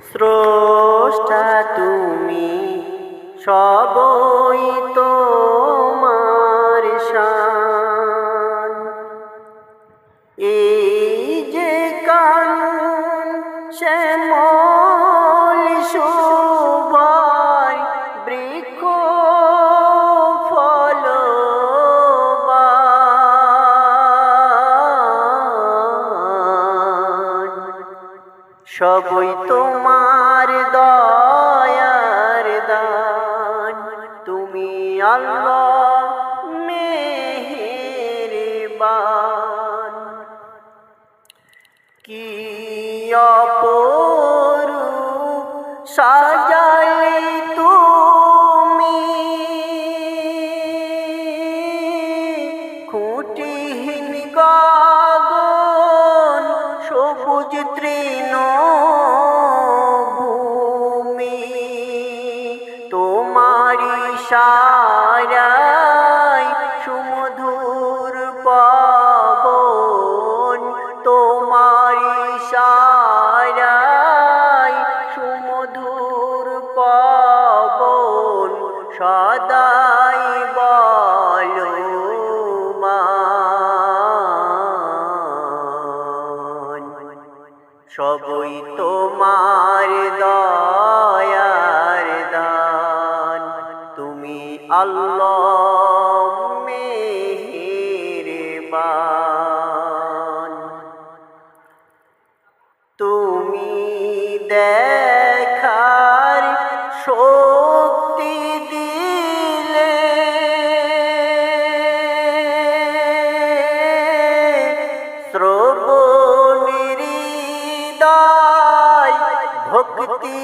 স্রষ্টা তুমি সবই তোমার সবই তোমার দয়ার দান। তুমি আল্লাহ মেহেরবান। কি অপরূপ সাজালে সারাই সুমধুর পাবন তোমারি সারাই সুমধুর পাবন সদাই বলো সবই তোমার দয়ার আল্লাহ মেহেরবান। তুমি দেখার শক্তি দিলে শ্রবণের হৃদয় ভক্তি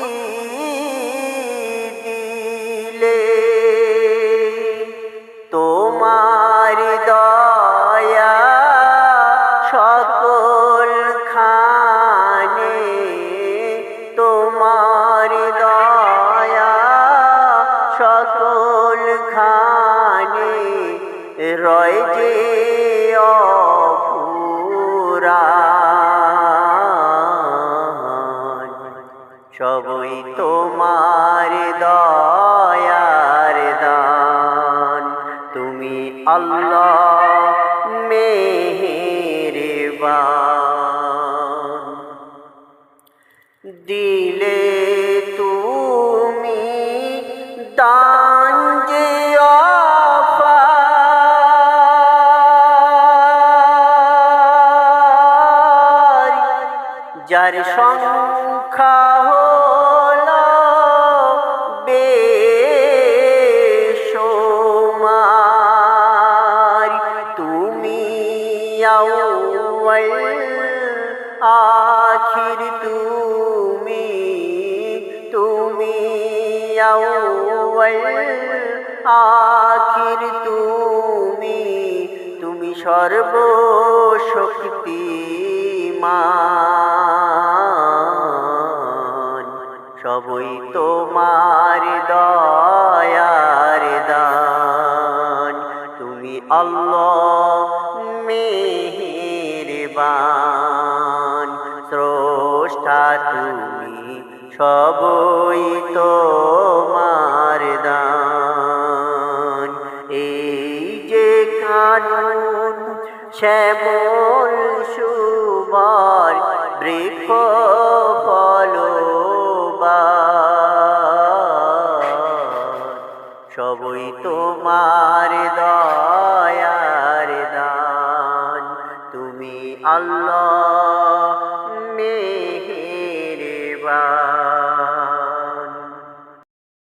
খানে রয় যে সবই তোমার দয়ার দান। তুমি আল্লাহ মেহেরবান। দিলে তুমি দান যার সংখ্যা হল বেশমার তুমি আখির তুমি তুমি আখির তুমি তুমি সর্বশক্তিমান। সবই তোমার দয়ার দান। তুমি আল্লাহ মেহেরবান। স্রষ্টা তুমি সবই তোমার দান। এই যে কানুন, শ্যামল সুবার বৃক্ষ সবই তোমার দয়ার দান। তুমি আল্লাহ মেহেরবান।